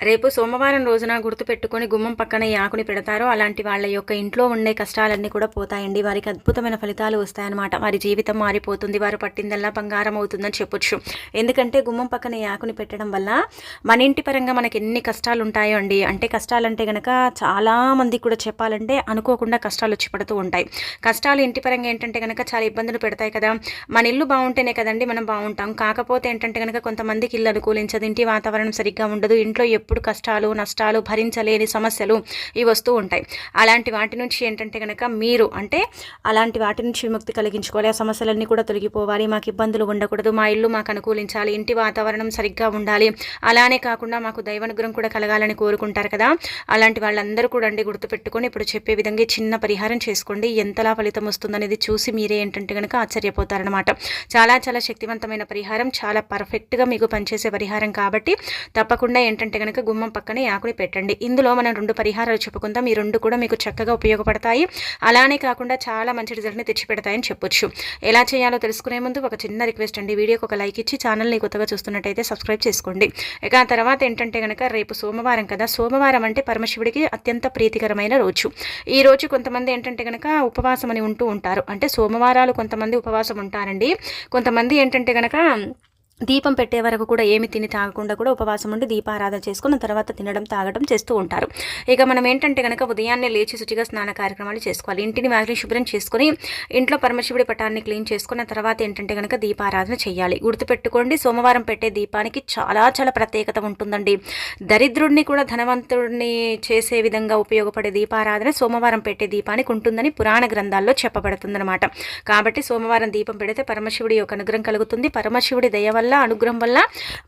రేపు సోమవారం రోజున గుర్తుపెట్టుకొని గుమ్మం పక్కన ఈ ఆకుని పెడతారో అలాంటి వాళ్ళ యొక్క ఇంట్లో ఉండే కష్టాలన్నీ కూడా పోతాయండి. వారికి అద్భుతమైన ఫలితాలు వస్తాయన్నమాట. వారి జీవితం మారిపోతుంది. వారు పట్టిందల్లా బంగారం అవుతుందని చెప్పొచ్చు. ఎందుకంటే గుమ్మం పక్కన ఈ ఆకుని పెట్టడం వల్ల మన ఇంటి పరంగా మనకి ఎన్ని కష్టాలు ఉంటాయో అండి. అంటే కష్టాలంటే గనక చాలామంది కూడా చెప్పాలంటే అనుకోకుండా కష్టాలు వచ్చి పడుతూ ఉంటాయి. కష్టాలు ఇంటి పరంగా ఏంటంటే కనుక చాలా ఇబ్బందులు పెడతాయి కదా. మన ఇల్లు బాగుంటేనే కదండి మనం బాగుంటాం. కాకపోతే ఏంటంటే కనుక కొంతమందికి ఇల్లు అనుకూలించదు. ఇంటి వాతావరణం సరిగ్గా ఉండదు. ఇంట్లో ఎప్పుడు కష్టాలు నష్టాలు భరించలేని సమస్యలు ఇవి వస్తూ ఉంటాయి. అలాంటి వాటి నుంచి ఏంటంటే కనుక మీరు అంటే అలాంటి వాటి నుంచి విముక్తి కలిగించుకోవాలి. ఆ సమస్యలన్నీ కూడా తొలగిపోవాలి. మాకు ఇబ్బందులు ఉండకూడదు. మా ఇల్లు మాకు అనుకూలించాలి. ఇంటి వాతావరణం సరిగ్గా ఉండాలి. అలానే కాకుండా మాకు దైవానుగ్రహం కూడా కలగాలని కోరుకుంటారు కదా. అలాంటి వాళ్ళందరూ కూడా అండి గుర్తుపెట్టుకొని ఇప్పుడు చెప్పే విధంగా చిన్న పరిహారం చేసుకోండి. ఎంతలా ఫలితం వస్తుందనేది చూసి మీరే ఏంటంటే కనుక ఆశ్చర్యపోతారనమాట చాలా చాలా శక్తివంతమైన పరిహారం. చాలా పర్ఫెక్ట్గా మీకు పనిచేసే పరిహారం కాబట్టి తప్పకుండా ఏంటంటే కనుక గుమ్మం పక్కనే ఆకుని పెట్టండి. ఇందులో మనం రెండు పరిహారాలు చెప్పుకుందాం. ఈ రెండు కూడా మీకు చక్కగా ఉపయోగపడతాయి. అలానే కాకుండా చాలా మంచి రిజల్ట్ని తెచ్చిపెడతాయని చెప్పొచ్చు. ఎలా చేయాలో తెలుసుకునే ముందు ఒక చిన్న రిక్వెస్ట్ అండి. వీడియోకి ఒక లైక్ ఇచ్చి ఛానల్ని కొత్తగా చూస్తున్నట్టయితే సబ్స్క్రైబ్ చేసుకోండి. ఇక ఆ తర్వాత ఏంటంటే కనుక రేపు సోమవారం కదా. సోమవారం అంటే పరమశివుడికి అత్యంత ప్రీతికరమైన రోజు. ఈ రోజు కొంతమంది ఏంటంటే కనుక ఉపవాసం అని ఉంటూ ఉంటారు. అంటే సోమవారాలు కొంతమంది ఉపవాసం ఉంటారండి. కొంతమంది ఏంటంటే కనుక దీపం పెట్టే వరకు కూడా ఏమి తిని తాగకుండా కూడా ఉపవాసం ఉండి దీపారాధన చేసుకున్న తర్వాత తినడం తాగడం చేస్తూ ఉంటారు. ఇక మనం ఏంటంటే కనుక ఉదయాన్నే లేచి శుచిగా స్నాన కార్యక్రమాలు చేసుకోవాలి. ఇంటిని వారిని శుభ్రం చేసుకుని ఇంట్లో పరమశివుడి పటాన్ని క్లీన్ చేసుకున్న తర్వాత ఏంటంటే కనుక దీపారాధన చేయాలి. గుర్తుపెట్టుకోండి సోమవారం పెట్టే దీపానికి చాలా చాలా ప్రత్యేకత ఉంటుందండి. దరిద్రుడిని కూడా ధనవంతుడిని చేసే విధంగా ఉపయోగపడే దీపారాధన సోమవారం పెట్టే దీపానికి ఉంటుందని పురాణ గ్రంథాల్లో చెప్పబడుతుందన్నమాట. కాబట్టి సోమవారం దీపం పెడితే పరమశివుడి యొక్క అనుగ్రహం కలుగుతుంది. పరమశివుడి దయ వల్ల అనుగ్రహం వల్ల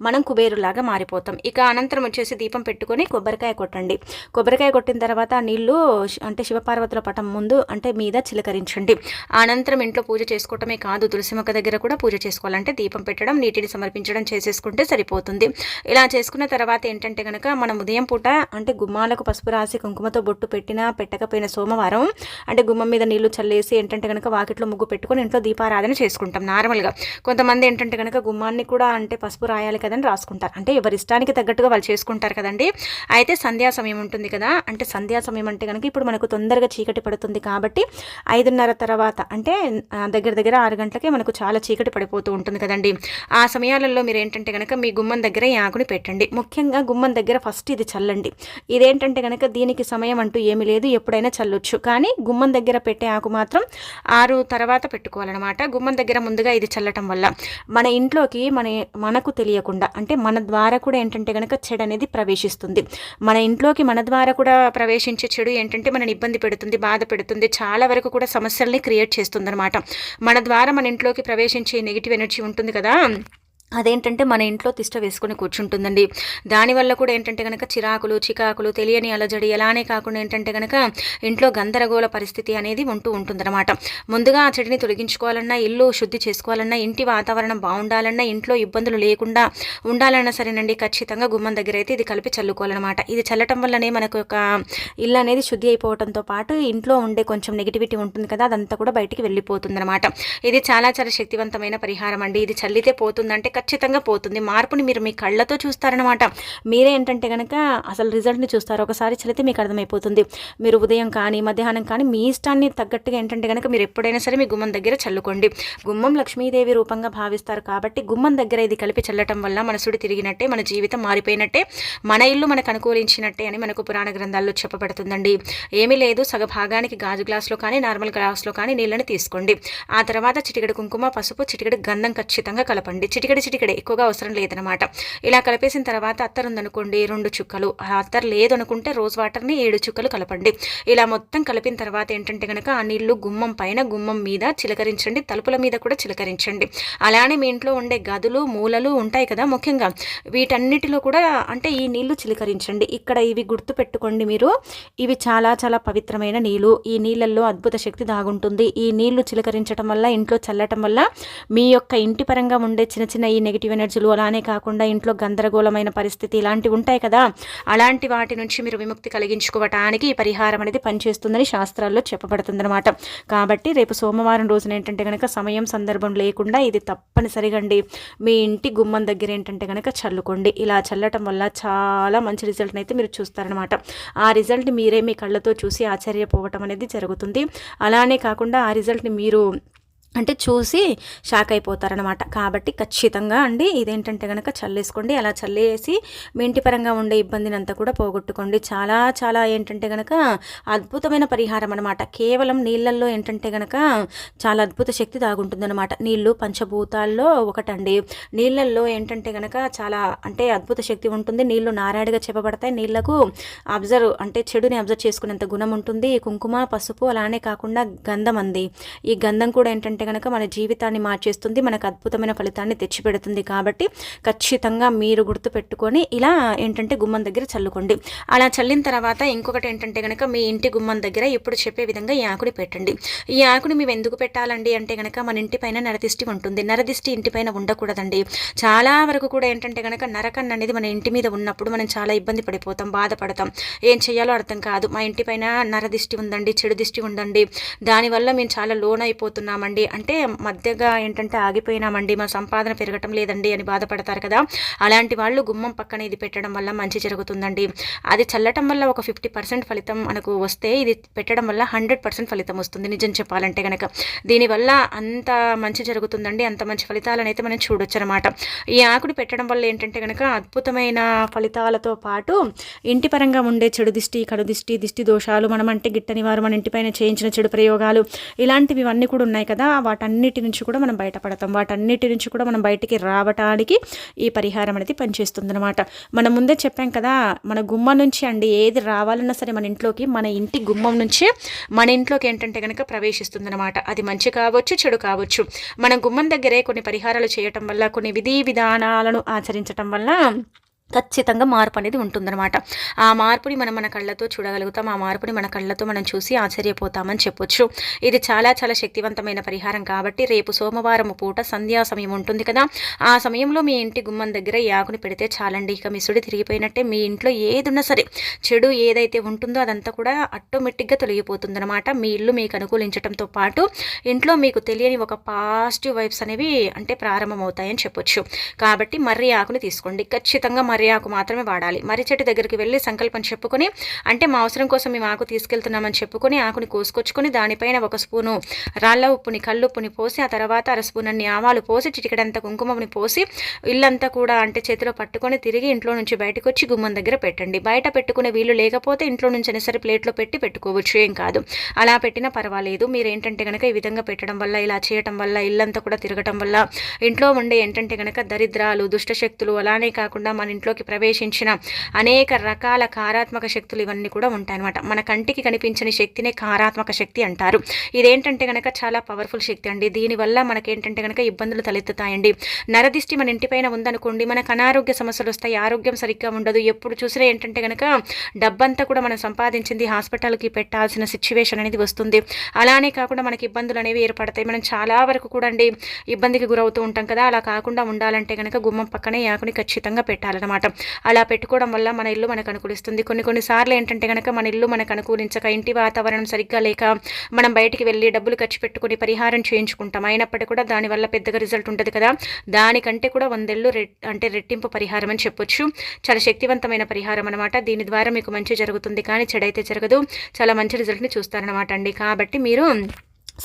మనం కుబేరులాగా మారిపోతాం. ఇక అనంతరం వచ్చేసి దీపం పెట్టుకొని కొబ్బరికాయ కొట్టండి. కొబ్బరికాయ కొట్టిన తర్వాత నీళ్ళు అంటే శివపార్వతుల పటం ముందు అంటే మీద చిలకరించండి. అనంతరం ఇంట్లో పూజ చేసుకోవటమే కాదు తులసి మొక్క దగ్గర కూడా పూజ చేసుకోవాలంటే దీపం పెట్టడం నీటిని సమర్పించడం చేసేసుకుంటే సరిపోతుంది. ఇలా చేసుకున్న తర్వాత ఏంటంటే కనుక మనం ఉదయం పూట అంటే గుమ్మాలకు పసుపు రాసి కుంకుమతో బొట్టు పెట్టినా పెట్టకపోయిన సోమవారం అంటే గుమ్మం మీద నీళ్ళు చల్లేసి ఏంటంటే కనుక వాకిట్లో ముగ్గు పెట్టుకొని ఇంట్లో దీపారాధన చేసుకుంటాం నార్మల్గా. కొంతమంది ఏంటంటే కనుక గుమ్మాన్ని కూడా అంటే పసుపు రాయాలి కదని రాసుకుంటారు. అంటే ఎవరి ఇష్టానికి తగ్గట్టుగా వాళ్ళు చేసుకుంటారు కదండి. అయితే సంధ్యా సమయం ఉంటుంది కదా అంటే సంధ్యా సమయం అంటే కనుక ఇప్పుడు మనకు తొందరగా చీకటి పడుతుంది కాబట్టి ఐదున్నర తర్వాత అంటే దగ్గర దగ్గర ఆరు గంటలకే మనకు చాలా చీకటి పడిపోతూ ఉంటుంది కదండి. ఆ సమయాలలో మీరు ఏంటంటే కనుక మీ గుమ్మం దగ్గర ఈ ఆకుని పెట్టండి. ముఖ్యంగా గుమ్మం దగ్గర ఫస్ట్ ఇది చల్లండి. ఇదేంటంటే కనుక దీనికి సమయం అంటూ ఏమీ లేదు ఎప్పుడైనా చల్లొచ్చు. కానీ గుమ్మం దగ్గర పెట్టే ఆకు మాత్రం ఆరు తర్వాత పెట్టుకోవాలన్నమాట. గుమ్మం దగ్గర ముందుగా ఇది చల్లటం వల్ల. మన ఇంట్లోకి మన మన మనకు తెలియకుండా అంటే మన ద్వారా కూడా ఏంటంటే కనుక చెడు అనేది ప్రవేశిస్తుంది. మన ఇంట్లోకి మన ద్వారా కూడా ప్రవేశించే చెడు ఏంటంటే మనని ఇబ్బంది పెడుతుంది బాధ పెడుతుంది చాలా వరకు కూడా సమస్యల్ని క్రియేట్ చేస్తుంది అనమాట మన ద్వారా మన ఇంట్లోకి ప్రవేశించే నెగిటివ్ ఎనర్జీ ఉంటుంది కదా. అదేంటంటే మన ఇంట్లో తిష్ట వేసుకొని కూర్చుంటుందండి. దానివల్ల కూడా ఏంటంటే కనుక చిరాకులు చికాకులు తెలియని అలజడి ఎలానే కాకుండా ఏంటంటే కనుక ఇంట్లో గందరగోళ పరిస్థితి అనేది ఉంటూ ఉంటుందన్నమాట. ముందుగా ఆ చెడిని తొలగించుకోవాలన్నా ఇల్లు శుద్ధి చేసుకోవాలన్నా ఇంటి వాతావరణం బాగుండాలన్నా ఇంట్లో ఇబ్బందులు లేకుండా ఉండాలన్నా సరేనండి. ఖచ్చితంగా గుమ్మం దగ్గర అయితే ఇది కలిపి చల్లుకోవాలన్నమాట. ఇది చల్లటం వల్లనే మనకు ఒక ఇల్లు అనేది శుద్ధి అయిపోవడంతో పాటు ఇంట్లో ఉండే కొంచెం నెగిటివిటీ ఉంటుంది కదా అదంతా కూడా బయటికి వెళ్ళిపోతుందన్నమాట. ఇది చాలా చాలా శక్తివంతమైన పరిహారం అండి. ఇది చల్లితే పోతుందంటే ఖచ్చితంగా పోతుంది. మార్పుని మీరు మీ కళ్ళతో చూస్తారనమాట మీరే ఏంటంటే కనుక అసలు రిజల్ట్ని చూస్తారు ఒకసారి చల్లితే మీకు అర్థమైపోతుంది. మీరు ఉదయం కానీ మధ్యాహ్నం కానీ మీ ఇష్టాన్ని తగ్గట్టుగా ఏంటంటే కనుక మీరు ఎప్పుడైనా సరే మీ గుమ్మం దగ్గర చల్లుకోండి. గుమ్మం లక్ష్మీదేవి రూపంగా భావిస్తారు కాబట్టి గుమ్మం దగ్గర ఇది కలిపి చల్లటం వల్ల మనసుడు తిరిగినట్టే మన జీవితం మారిపోయినట్టే మన ఇల్లు మనకు అనుకూలించినట్టే అని మనకు పురాణ గ్రంథాల్లో చెప్పబడుతుందండి. ఏమీ లేదు. సగ భాగానికి గాజు గ్లాస్లో కానీ నార్మల్ గ్లాస్లో కానీ నీళ్ళని తీసుకోండి. ఆ తర్వాత చిటికెడు కుంకుమ పసుపు చిటికెడు గంధం ఖచ్చితంగా కలపండి. చిటికెడు ఇక్కడ ఎక్కువగా అవసరం లేదనమాట ఇలా కలిపేసిన తర్వాత అత్తరు ఉందనుకోండి రెండు చుక్కలు. అత్తర్ అత్తరు లేదనుకుంటే రోజ్ వాటర్ని ఏడు చుక్కలు కలపండి. ఇలా మొత్తం కలిపిన తర్వాత ఏంటంటే కనుక ఆ నీళ్ళు గుమ్మం పైన గుమ్మం మీద చిలకరించండి. తలుపుల మీద కూడా చిలకరించండి. అలానే మీ ఇంట్లో ఉండే గదులు మూలలు ఉంటాయి కదా ముఖ్యంగా. వీటన్నిటిలో కూడా అంటే ఈ నీళ్ళు చిలకరించండి. ఇక్కడ ఇవి గుర్తు పెట్టుకోండి మీరు. ఇవి చాలా చాలా పవిత్రమైన నీళ్ళు. ఈ నీళ్ళల్లో అద్భుత శక్తి దాగుంటుంది. ఈ నీళ్ళు చిలకరించడం వల్ల ఇంట్లో చల్లటం వల్ల మీ యొక్క ఇంటి పరంగా ఉండే చిన్న చిన్న ఈ నెగిటివ్ ఎనర్జీలు అలానే కాకుండా ఇంట్లో గందరగోళమైన పరిస్థితి ఇలాంటివి ఉంటాయి కదా అలాంటి వాటి నుంచి మీరు విముక్తి కలిగించుకోవటానికి ఈ పరిహారం అనేది పనిచేస్తుందని శాస్త్రాల్లో చెప్పబడుతుందన్నమాట. కాబట్టి రేపు సోమవారం రోజున ఏంటంటే కనుక సమయం సందర్భం లేకుండా ఇది తప్పనిసరిగా అండి. మీ ఇంటి గుమ్మం దగ్గర ఏంటంటే కనుక చల్లుకోండి. ఇలా చల్లటం వల్ల చాలా మంచి రిజల్ట్ని అయితే మీరు చూస్తారనమాట ఆ రిజల్ట్ మీరే మీ కళ్ళతో చూసి ఆశ్చర్యపోవటం అనేది జరుగుతుంది. అలానే కాకుండా ఆ రిజల్ట్ని మీరు అంటే చూసి షాక్ అయిపోతారనమాట కాబట్టి ఖచ్చితంగా అండి ఇదేంటంటే కనుక చల్లేసుకోండి. అలా చల్లేసి మీ ఇంటి పరంగా ఉండే ఇబ్బందిని అంతా కూడా పోగొట్టుకోండి. చాలా చాలా ఏంటంటే కనుక అద్భుతమైన పరిహారం అనమాట కేవలం నీళ్ళల్లో ఏంటంటే కనుక చాలా అద్భుత శక్తి దాగుంటుందన్నమాట నీళ్ళు పంచభూతాల్లో ఒకటండి. నీళ్ళల్లో ఏంటంటే కనుక చాలా అంటే అద్భుత శక్తి ఉంటుంది. నీళ్ళు నారాడిగా చెప్పబడతాయి. నీళ్ళకు అబ్జర్వ్ అంటే చెడుని అబ్జర్వ్ చేసుకునేంత గుణం ఉంటుంది. కుంకుమ పసుపు అలానే కాకుండా గంధం అంది ఈ గంధం కూడా ఏంటంటే అంటే కనుక మన జీవితాన్ని మార్చేస్తుంది మనకు అద్భుతమైన ఫలితాన్ని తెచ్చిపెడుతుంది కాబట్టి ఖచ్చితంగా మీరు గుర్తు పెట్టుకొని ఇలా ఏంటంటే గుమ్మం దగ్గర చల్లుకోండి. అలా చల్లిన తర్వాత ఇంకొకటి ఏంటంటే కనుక మీ ఇంటి గుమ్మం దగ్గర ఇప్పుడు చెప్పే విధంగా ఈ ఆకుని పెట్టండి. ఈ ఆకుని మేము ఎందుకు పెట్టాలండి అంటే కనుక మన ఇంటి పైన నరదిష్టి ఉంటుంది. నరదిష్టి ఇంటి పైన ఉండకూడదండి. చాలా వరకు కూడా ఏంటంటే కనుక నరకన్ అనేది మన ఇంటి మీద ఉన్నప్పుడు మనం చాలా ఇబ్బంది పడిపోతాం బాధపడతాం. ఏం చేయాలో అర్థం కాదు. మా ఇంటి పైన నరదిష్టి ఉందండి చెడు దిష్టి ఉందండి. దానివల్ల మేము చాలా లోన్ అయిపోతున్నామండి అంటే మధ్యగా ఏంటంటే ఆగిపోయినామండి మా సంపాదన పెరగటం లేదండి అని బాధపడతారు కదా. అలాంటి వాళ్ళు గుమ్మం పక్కన ఇది పెట్టడం వల్ల మంచి జరుగుతుందండి. అది చల్లటం వల్ల ఒక ఫిఫ్టీ పర్సెంట్ ఫలితం మనకు వస్తే ఇది పెట్టడం వల్ల హండ్రెడ్ పర్సెంట్ ఫలితం వస్తుంది నిజం చెప్పాలంటే కనుక దీనివల్ల అంత మంచి జరుగుతుందండి అంత మంచి ఫలితాలను అయితే మనం చూడొచ్చు అనమాట ఈ ఆకుడు పెట్టడం వల్ల ఏంటంటే కనుక అద్భుతమైన ఫలితాలతో పాటు ఇంటి పరంగా ఉండే చెడు దిష్టి కడు దిష్టి దిష్టి దోషాలు మనం అంటే గిట్టని వారు మన ఇంటిపైన చేయించిన చెడు ప్రయోగాలు ఇలాంటివి ఇవన్నీ కూడా ఉన్నాయి కదా. వాటన్నిటి నుంచి కూడా మనం బయటపడతాం. వాటన్నిటి నుంచి కూడా మనం బయటికి రావటానికి ఈ పరిహారం అనేది పనిచేస్తుంది అనమాట మనం ముందే చెప్పాం కదా మన గుమ్మం నుంచి అండి ఏది రావాలన్నా సరే మన ఇంట్లోకి మన ఇంటి గుమ్మం నుంచే మన ఇంట్లోకి ఏంటంటే కనుక ప్రవేశిస్తుంది అనమాట అది మంచి కావచ్చు చెడు కావచ్చు. మన గుమ్మం దగ్గరే కొన్ని పరిహారాలు చేయటం వల్ల కొన్ని విధి విధానాలను ఆచరించటం వల్ల ఖచ్చితంగా మార్పు అనేది ఉంటుందన్నమాట. ఆ మార్పుని మనం మన కళ్ళతో చూడగలుగుతాం. ఆ మార్పుని మన కళ్ళతో మనం చూసి ఆశ్చర్యపోతామని చెప్పొచ్చు. ఇది చాలా చాలా శక్తివంతమైన పరిహారం కాబట్టి రేపు సోమవారం పూట సంధ్యా సమయం ఉంటుంది కదా? ఆ సమయంలో మీ ఇంటి గుమ్మం దగ్గర ఈ ఆకుని పెడితే చాలండి. ఇక మీ సుడి తిరిగిపోయినట్టే మీ ఇంట్లో ఏదున్నా సరే చెడు ఏదైతే ఉంటుందో అదంతా కూడా ఆటోమేటిక్గా తొలగిపోతుందన్నమాట. మీ ఇల్లు మీకు అనుకూలించడంతో పాటు ఇంట్లో మీకు తెలియని ఒక పాజిటివ్ వైబ్స్ అనేవి అంటే ప్రారంభమవుతాయని చెప్పొచ్చు. కాబట్టి మర్రి ఆకుని తీసుకోండి. ఖచ్చితంగా మరి ఆకు మాత్రమే వాడాలి. మర్రి చెట్టు దగ్గరికి వెళ్ళి సంకల్పం చెప్పుకొని అంటే మా అవసరం కోసం మేము ఆకు తీసుకెళ్తున్నామని చెప్పుకొని ఆకుని కోసుకొచ్చుకొని దానిపైన ఒక స్పూను రాళ్ళ ఉప్పుని కళ్ళుప్పుని పోసి ఆ తర్వాత అర స్పూన్ అన్ని ఆవాలు పోసి చిటికడంత కుంకుమని పోసి ఇల్లంతా కూడా అంటే చేతిలో పట్టుకొని తిరిగి ఇంట్లో నుంచి బయటకు వచ్చి గుమ్మం దగ్గర పెట్టండి. బయట పెట్టుకునే వీలు లేకపోతే ఇంట్లో నుంచి అయినా సరే ప్లేట్లో పెట్టి పెట్టుకోవచ్చు. ఏం కాదు. అలా పెట్టినా పర్వాలేదు. మీరు ఏంటంటే కనుక ఈ విధంగా పెట్టడం వల్ల ఇలా చేయటం వల్ల ఇల్లంతా కూడా తిరగటం వల్ల ఇంట్లో ఉండే ఏంటంటే కనుక దరిద్రాలు దుష్టశక్తులు అలానే కాకుండా మన ఇంట్లో ఇంట్లోకి ప్రవేశించిన అనేక రకాల కారాత్మక శక్తులు ఇవన్నీ కూడా ఉంటాయన్నమాట. మన కంటికి కనిపించని శక్తినే కారాత్మక శక్తి అంటారు. ఇదేంటంటే కనుక చాలా పవర్ఫుల్ శక్తి అండి. దీనివల్ల మనకేంటంటే కనుక ఇబ్బందులు తలెత్తుతాయండి. నరదిష్టి మన ఇంటిపైన ఉందనుకోండి మనకు అనారోగ్య సమస్యలు వస్తాయి ఆరోగ్యం సరిగ్గా ఉండదు. ఎప్పుడు చూసినా ఏంటంటే కనుక డబ్బంతా కూడా మనం సంపాదించింది హాస్పిటల్కి పెట్టాల్సిన సిచ్యువేషన్ అనేది వస్తుంది. అలానే కాకుండా మనకి ఇబ్బందులు అనేవి ఏర్పడతాయి. మనం చాలా వరకు కూడా అండి ఇబ్బందికి గురవుతూ ఉంటాం కదా. అలా కాకుండా ఉండాలంటే కనుక గుమ్మం పక్కనే యాకుని ఖచ్చితంగా పెట్టాలన్నమాట. అనమాట అలా పెట్టుకోవడం వల్ల మన ఇల్లు మనకు అనుకూలిస్తుంది. కొన్ని కొన్నిసార్లు ఏంటంటే కనుక మన ఇల్లు మనకు అనుకూలించక ఇంటి వాతావరణం సరిగ్గా లేక మనం బయటికి వెళ్ళి డబ్బులు ఖర్చు పెట్టుకుని పరిహారం చేయించుకుంటాం. అయినప్పటికీ కూడా దానివల్ల పెద్దగా రిజల్ట్ ఉంటుంది కదా. దానికంటే కూడా వందెళ్ళు అంటే రెట్టింపు పరిహారం అని చెప్పొచ్చు. చాలా శక్తివంతమైన పరిహారం అనమాట దీని ద్వారా మీకు మంచి జరుగుతుంది కానీ చెడైతే జరగదు. చాలా మంచి రిజల్ట్ని చూస్తారనమాట అండి. కాబట్టి మీరు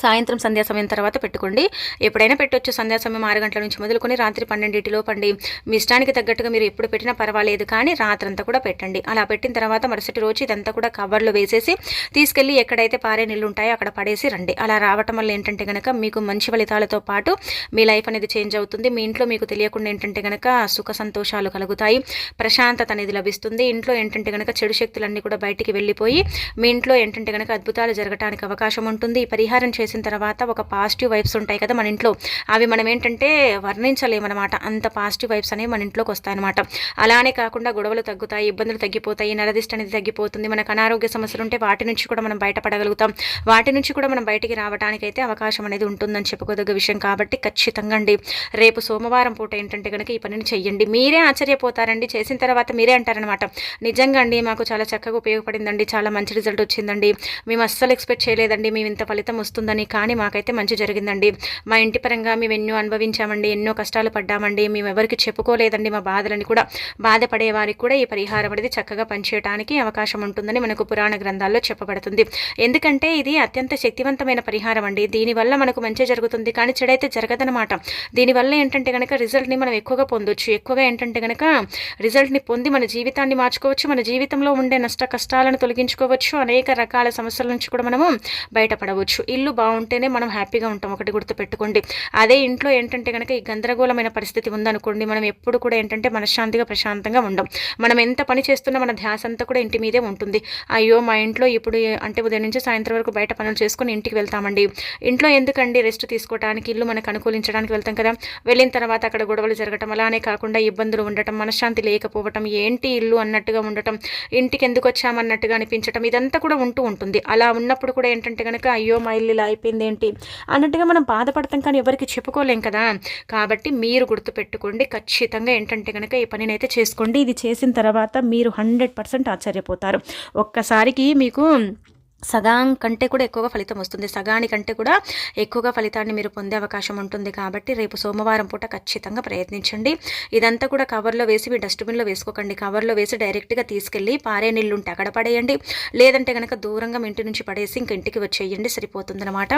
సాయంత్రం సంధ్యా సమయం తర్వాత పెట్టుకోండి. ఎప్పుడైనా పెట్టొచ్చు. సంధ్యా సమయం ఆరు గంటల నుంచి మొదలుకొని రాత్రి పన్నెండింటిలో పండి మీ ఇష్టానికి తగ్గట్టుగా మీరు ఎప్పుడు పెట్టినా పర్వాలేదు కానీ రాత్రంతా కూడా పెట్టండి. అలా పెట్టిన తర్వాత మరుసటి రోజు ఇదంతా కూడా కవర్లో వేసేసి తీసుకెళ్ళి ఎక్కడైతే పారే నీళ్ళు ఉంటాయో అక్కడ పడేసి రండి. అలా రావటం వల్ల ఏంటంటే కనుక మీకు మంచి ఫలితాలతో పాటు మీ లైఫ్ అనేది చేంజ్ అవుతుంది. మీ ఇంట్లో మీకు తెలియకుండా ఏంటంటే కనుక సుఖ సంతోషాలు కలుగుతాయి. ప్రశాంతత అనేది లభిస్తుంది. ఇంట్లో ఏంటంటే కనుక చెడు శక్తులన్నీ కూడా బయటికి వెళ్ళిపోయి మీ ఇంట్లో ఏంటంటే కనుక అద్భుతాలు జరగడానికి అవకాశం ఉంటుంది. ఈ పరిహారం చేసిన తర్వాత ఒక పాజిటివ్ వైబ్స్ ఉంటాయి కదా మన ఇంట్లో. అవి మనం ఏంటంటే వర్ణించలేమన్నమాట. అంత పాజిటివ్ వైబ్స్ అనేవి మన ఇంట్లోకి వస్తాయన్నమాట. అలానే కాకుండా గొడవలు తగ్గుతాయి ఇబ్బందులు తగ్గిపోతాయి నరదిష్ట అనేది తగ్గిపోతుంది. మనకు అనారోగ్య సమస్యలు ఉంటే వాటి నుంచి కూడా మనం బయటపడగలుగుతాం. వాటి నుంచి కూడా మనం బయటికి రావడానికైతే అవకాశం అనేది ఉంటుందని చెప్పుకోదగ్గ విషయం కాబట్టి ఖచ్చితంగా అండి. రేపు సోమవారం పూట ఏంటంటే కనుక ఈ పనిని చెయ్యండి. మీరే ఆశ్చర్యపోతారండి. చేసిన తర్వాత మీరే అంటారనమాట నిజంగా అండి మాకు చాలా చక్కగా ఉపయోగపడిందండి. చాలా మంచి రిజల్ట్ వచ్చిందండి. మేము అస్సలు ఎక్స్పెక్ట్ చేయలేదండి. మేము ఇంత ఫలితం వస్తుంది వస్తుందని కానీ మాకైతే మంచి జరిగిందండి. మా ఇంటి పరంగా మేము ఎన్నో అనుభవించామండి ఎన్నో కష్టాలు పడ్డామండి. మేము ఎవరికి చెప్పుకోలేదండి మా బాధలని కూడా. బాధపడే వారికి కూడా ఈ పరిహారం అనేది చక్కగా పనిచేయడానికి అవకాశం ఉంటుందని మనకు పురాణ గ్రంథాల్లో చెప్పబడుతుంది. ఎందుకంటే ఇది అత్యంత శక్తివంతమైన పరిహారం అండి. దీనివల్ల మనకు మంచి జరుగుతుంది. కానీ చెడైతే జరగదనమాట దీనివల్ల ఏంటంటే కనుక రిజల్ట్ని మనం ఎక్కువగా పొందొచ్చు. ఎక్కువగా ఏంటంటే కనుక రిజల్ట్ని పొంది మన జీవితాన్ని మార్చుకోవచ్చు. మన జీవితంలో ఉండే నష్ట కష్టాలను తొలగించుకోవచ్చు. అనేక రకాల సమస్యల నుంచి కూడా మనము బయటపడవచ్చు. ఇల్లు బాగుంటేనే మనం హ్యాపీగా ఉంటాం. ఒకటి గుర్తుపెట్టుకోండి. అదే ఇంట్లో ఏంటంటే కనుక ఈ గందరగోళమైన పరిస్థితి ఉందనుకోండి మనం ఎప్పుడు కూడా ఏంటంటే మనశ్శాంతిగా ప్రశాంతంగా ఉండం. మనం ఎంత పని చేస్తున్నా మన ధ్యాస అంతా కూడా ఇంటి మీదే ఉంటుంది. అయ్యో మా ఇంట్లో ఇప్పుడు అంటే ఉదయం నుంచి సాయంత్రం వరకు బయట పనులు చేసుకుని ఇంటికి వెళ్తామండి. ఇంట్లో ఎందుకండి రెస్ట్ తీసుకోవడానికి ఇల్లు మనకు అనుకూలించడానికి వెళ్తాం కదా? వెళ్ళిన తర్వాత అక్కడ గొడవలు జరగటం అలానే కాకుండా ఇబ్బందులు ఉండటం మనశ్శాంతి లేకపోవటం ఏంటి ఇల్లు అన్నట్టుగా ఉండటం ఇంటికి ఎందుకు వచ్చామన్నట్టుగా అనిపించటం ఇదంతా కూడా ఉంటూ ఉంటుంది. అలా ఉన్నప్పుడు కూడా ఏంటంటే కనుక అయ్యో మా ఇల్లు ఇలా అయిపోయింది ఏంటి అన్నట్టుగా మనం బాధపడతాం కానీ ఎవరికి చెప్పుకోలేం కదా. కాబట్టి మీరు గుర్తుపెట్టుకోండి ఖచ్చితంగా ఏంటంటే కనుక ఈ పనిని అయితే చేసుకోండి. ఇది చేసిన తర్వాత మీరు హండ్రెడ్ పర్సెంట్ ఆశ్చర్యపోతారు. ఒక్కసారికి మీకు సగాం కంటే కూడా ఎక్కువగా ఫలితం వస్తుంది. సగానికంటే కూడా ఎక్కువగా ఫలితాన్ని మీరు పొందే అవకాశం ఉంటుంది కాబట్టి రేపు సోమవారం పూట ఖచ్చితంగా ప్రయత్నించండి. ఇదంతా కూడా కవర్లో వేసి మీ డస్ట్బిన్లో వేసుకోకండి. కవర్లో వేసి డైరెక్ట్గా తీసుకెళ్ళి పారే నీళ్ళు ఉంటే అక్కడ పడేయండి. లేదంటే కనుక దూరంగా మీ ఇంటి నుంచి పడేసి ఇంక ఇంటికి వచ్చేయండి. సరిపోతుందనమాట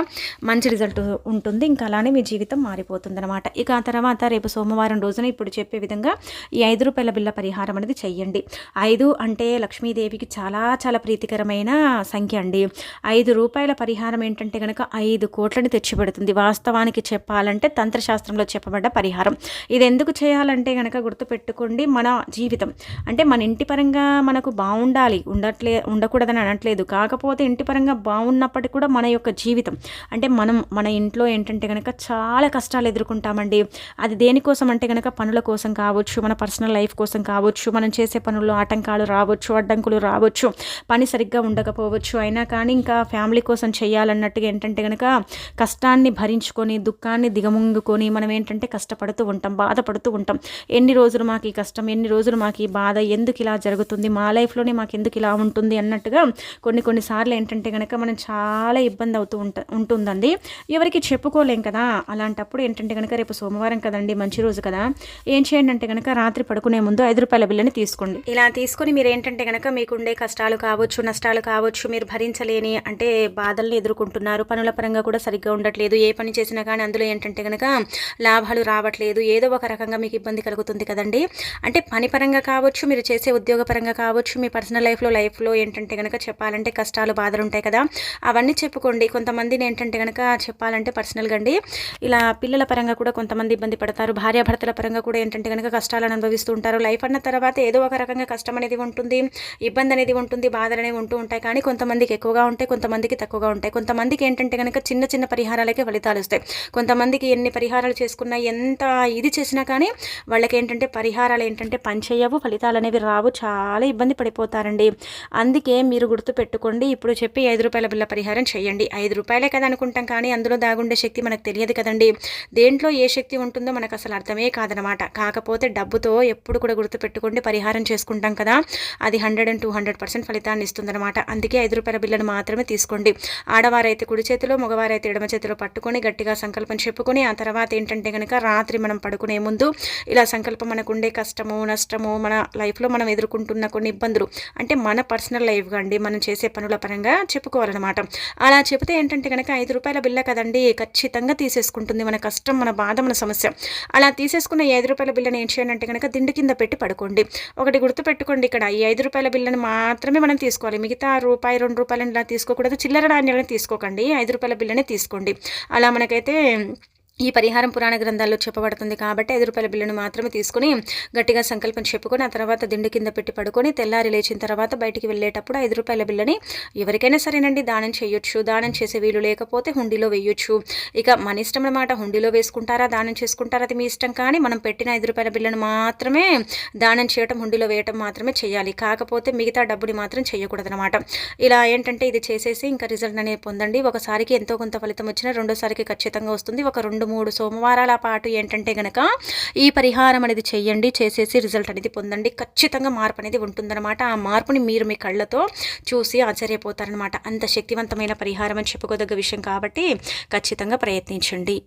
మంచి రిజల్ట్ ఉంటుంది. ఇంకా అలానే మీ జీవితం మారిపోతుందనమాట ఇక ఆ తర్వాత రేపు సోమవారం రోజున ఇప్పుడు చెప్పే విధంగా ఈ ఐదు రూపాయల బిల్ల పరిహారం అనేది చెయ్యండి ఐదు అంటే లక్ష్మీదేవికి చాలా చాలా ప్రీతికరమైన సంఖ్య అండి ఐదు రూపాయల పరిహారం ఏంటంటే కనుక ఐదు కోట్లని తెచ్చిపెడుతుంది. వాస్తవానికి చెప్పాలంటే తంత్రశాస్త్రంలో చెప్పబడ్డ పరిహారం. ఇది ఎందుకు చేయాలంటే కనుక గుర్తుపెట్టుకోండి మన జీవితం. అంటే మన ఇంటి పరంగా మనకు బాగుండాలి ఉండట్లే ఉండకూడదని అనట్లేదు. కాకపోతే ఇంటి పరంగా బాగున్నప్పటికీ కూడా మన యొక్క జీవితం. అంటే మనం మన ఇంట్లో ఏంటంటే కనుక చాలా కష్టాలు ఎదుర్కొంటామండి. అది దేనికోసం అంటే కనుక పనుల కోసం కావచ్చు మన పర్సనల్ లైఫ్ కోసం కావచ్చు మనం చేసే పనుల్లో ఆటంకాలు రావచ్చు అడ్డంకులు రావచ్చు పని సరిగ్గా ఉండకపోవచ్చు అయినా కానీ ఇంకా ఫ్యామిలీ కోసం చేయాలన్నట్టుగా ఏంటంటే కనుక కష్టాన్ని భరించుకొని దుఃఖాన్ని దిగముంగుకొని మనం ఏంటంటే కష్టపడుతూ ఉంటాం బాధపడుతూ ఉంటాం. ఎన్ని రోజులు మాకు ఈ కష్టం ఎన్ని రోజులు మాకు ఈ బాధ ఎందుకు ఇలా జరుగుతుంది మా లైఫ్లోనే మాకు ఎందుకు ఇలా ఉంటుంది అన్నట్టుగా కొన్ని కొన్నిసార్లు ఏంటంటే కనుక మనం చాలా ఇబ్బంది అవుతూ ఉంట ఉంటుందండి. ఎవరికి చెప్పుకోలేం కదా. అలాంటప్పుడు ఏంటంటే కనుక రేపు సోమవారం కదండి మంచి రోజు కదా. ఏం చేయండి అంటే కనుక రాత్రి పడుకునే ముందు ఐదు రూపాయల బిల్లని తీసుకోండి. ఇలా తీసుకొని మీరు ఏంటంటే కనుక మీకుండే కష్టాలు కావచ్చు నష్టాలు కావచ్చు మీరు భరించలేని అంటే బాధల్ని ఎదుర్కొంటున్నారు. పనుల పరంగా కూడా సరిగ్గా ఉండట్లేదు. ఏ పని చేసినా కానీ అందులో ఏంటంటే కనుక లాభాలు రావట్లేదు. ఏదో ఒక రకంగా మీకు ఇబ్బంది కలుగుతుంది కదండి. అంటే పని పరంగా కావచ్చు మీరు చేసే ఉద్యోగ పరంగా కావచ్చు మీ పర్సనల్ లైఫ్లో లైఫ్లో ఏంటంటే కనుక చెప్పాలంటే కష్టాలు బాధలు ఉంటాయి కదా. అవన్నీ చెప్పుకోండి. కొంతమందిని ఏంటంటే కనుక చెప్పాలంటే పర్సనల్గా అండి ఇలా పిల్లల పరంగా కూడా కొంతమంది ఇబ్బంది పడతారు. భార్యాభర్తల పరంగా కూడా ఏంటంటే కనుక కష్టాలను అనుభవిస్తూ ఉంటారు. లైఫ్ అన్న తర్వాత ఏదో ఒక రకంగా కష్టం అనేది ఉంటుంది ఇబ్బంది అనేది ఉంటుంది బాధలు అనేవి ఉంటూ ఉంటాయి. కానీ కొంతమందికి ఎక్కువగా ఉంటాయి కొంతమందికి తక్కువగా ఉంటాయి. కొంతమందికి ఏంటంటే కనుక చిన్న చిన్న పరిహారాలకే ఫలితాలు వస్తాయి. కొంతమందికి ఎన్ని పరిహారాలు చేసుకున్నా ఎంత ఇది చేసినా కానీ వాళ్ళకి ఏంటంటే పరిహారాలు ఏంటంటే పనిచేయవు ఫలితాలు అనేవి రావు. చాలా ఇబ్బంది పడిపోతారండి. అందుకే మీరు గుర్తు పెట్టుకోండి ఇప్పుడు చెప్పి ఐదు రూపాయల బిల్ల పరిహారం చేయండి. ఐదు రూపాయలే కదా అనుకుంటాం కానీ అందులో దాగుండే శక్తి మనకు తెలియదు కదండి. దేంట్లో ఏ శక్తి ఉంటుందో మనకు అసలు అర్థమే కాదనమాట. కాకపోతే డబ్బుతో ఎప్పుడు కూడా గుర్తు పెట్టుకోండి పరిహారం చేసుకుంటాం కదా. అది hundred and two hundred percent ఫలితాన్ని ఇస్తుందన్నమాట. అందుకే ఐదు రూపాయల బిళ్ళను మాత్రమే తీసుకోండి. ఆడవారైతే కుడి చేతిలో మగవారైతే ఎడమ చేతిలో పట్టుకొని గట్టిగా సంకల్పం చెప్పుకొని ఆ తర్వాత ఏంటంటే కనుక రాత్రి మనం పడుకునే ముందు ఇలా సంకల్పం మనకు ఉండే కష్టము నష్టము మన లైఫ్లో మనం ఎదుర్కొంటున్న కొన్ని ఇబ్బందులు అంటే మన పర్సనల్ లైఫ్గా అండి మనం చేసే పనుల పరంగా చెప్పుకోవాలన్నమాట. అలా చెబితే ఏంటంటే కనుక ఐదు రూపాయల బిల్ల కదండి ఖచ్చితంగా తీసేసుకుంటుంది మన కష్టం మన బాధ మన సమస్య. అలా తీసేసుకున్న ఐదు రూపాయల బిల్లని ఏం చేయాలంటే కనుక దిండు కింద పెట్టి పడుకోండి. ఒకటి గుర్తుపెట్టుకోండి ఇక్కడ ఈ ఐదు రూపాయల బిల్లని మాత్రమే మనం తీసుకోవాలి. మిగతా రూపాయి రెండు రూపాయలని ఇలా తీసుకోకూడదు. చిల్లర నాణ్యాలను తీసుకోకండి. ఐదు రూపాయల బిల్లనే తీసుకోండి. అలా మనకైతే ఈ పరిహారం పురాణ గ్రంథాల్లో చెప్పబడుతుంది కాబట్టి ఐదు రూపాయల బిల్లును మాత్రమే తీసుకుని గట్టిగా సంకల్పం చెప్పుకొని ఆ తర్వాత దిండు కింద పెట్టి పడుకొని తెల్లారి లేచిన తర్వాత బయటికి వెళ్ళేటప్పుడు ఐదు రూపాయల బిల్లని ఎవరికైనా సరేనండి దానం చేయొచ్చు. దానం చేసే వీలు లేకపోతే హుండీలో వేయొచ్చు. ఇక మన ఇష్టం అనమాట హుండీలో వేసుకుంటారా దానం చేసుకుంటారా అది మీ ఇష్టం. కానీ మనం పెట్టిన ఐదు రూపాయల బిల్లును మాత్రమే దానం చేయటం హుండీలో వేయటం మాత్రమే చేయాలి. కాకపోతే మిగతా డబ్బుని మాత్రం చేయకూడదు అనమాట ఇలా ఏంటంటే ఇది చేసేసి ఇంకా రిజల్ట్ అనేది పొందండి. ఒకసారికి ఎంతో కొంత ఫలితం వచ్చినా రెండోసారికి ఖచ్చితంగా వస్తుంది. ఒక రెండు మూడు సోమవారాల పాటు ఏంటంటే గనక ఈ పరిహారం అనేది చేయండి చేసేసి రిజల్ట్ అనేది పొందండి. ఖచ్చితంగా మార్పు అనేది ఉంటుందన్నమాట. ఆ మార్పుని మీరు మీ కళ్ళతో చూసి ఆశ్చర్యపోతారనమాట అంత శక్తివంతమైన పరిహారం అని చెప్పుకోదగ్గ విషయం కాబట్టి ఖచ్చితంగా ప్రయత్నించండి.